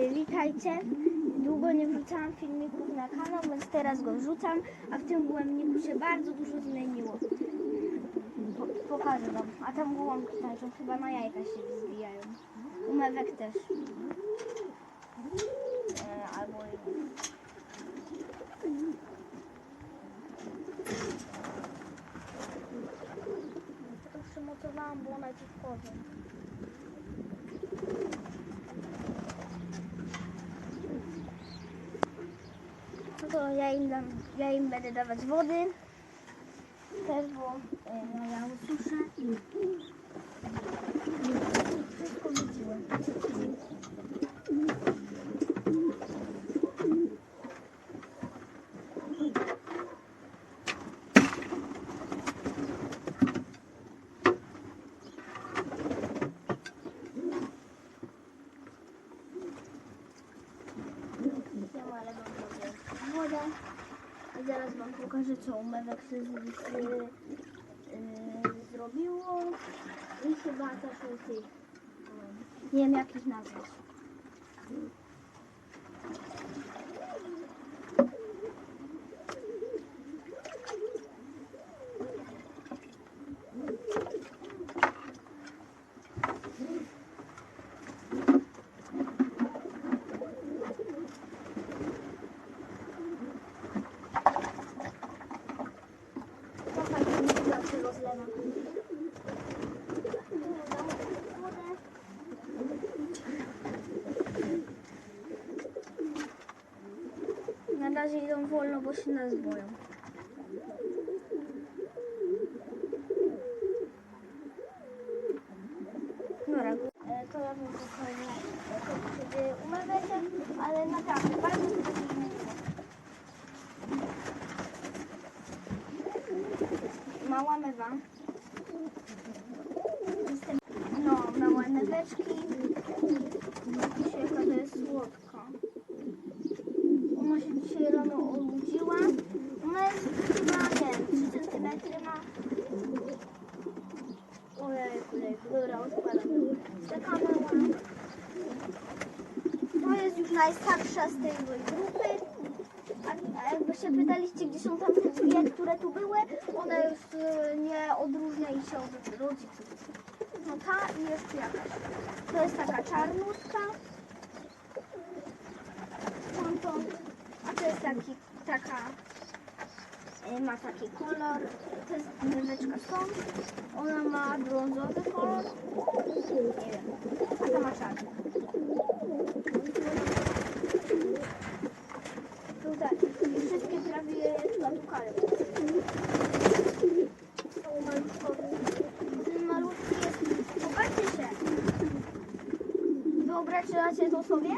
Witajcie. Długo nie wrzucałam filmików na kanał, więc teraz go wrzucam, a w tym gołębniku się bardzo dużo zmieniło. Po, pokażę wam. A tam gołąbki tańczą, chyba na jajka się wzbijają. Umewek też. E, albo. To przymocowałam, najpierw No to ja im, dam, ja im będę dawać wody. Też, bo e, no, ja ususzę. Wszystko wróciłem. Ja mam ale wam I zaraz wam pokażę, co umewek się yy, zrobiło. I chyba też tych, yy, nie wiem jak ich nazwać. Czekaj, to nie się rozlewa. Na razie idą wolno, bo się nas boją. Dobra, e, to ja bym pokazał sobie umywę ale naprawdę bardzo się zmieniło. Mała mewa. No, małe meweczki. Patrzcie, jaka to jest słodka. Ona się dzisiaj rano obudziła. Ona jest chyba, nie wiem, 3 cm ma. Ojejku, jejku, dobra, odkładam. Mała. To jest już najstarsza z tej grupy. A, jakby się pytaliście, gdzie są tam te dwie, które tu były, one już y, nie odróżnia i się od rodziców. No ta i jeszcze jakaś. To jest taka czarnutka. Stamtąd. A to jest taki, taka, ma taki kolor. To jest mróweczka stąd. Ona ma brązowy kolor. Nie wiem. A ta ma czarny. Tutaj wszystkie prawie. Są malutkowe. Ten malutki jest... Popatrzcie się. Wyobraźcie to sobie?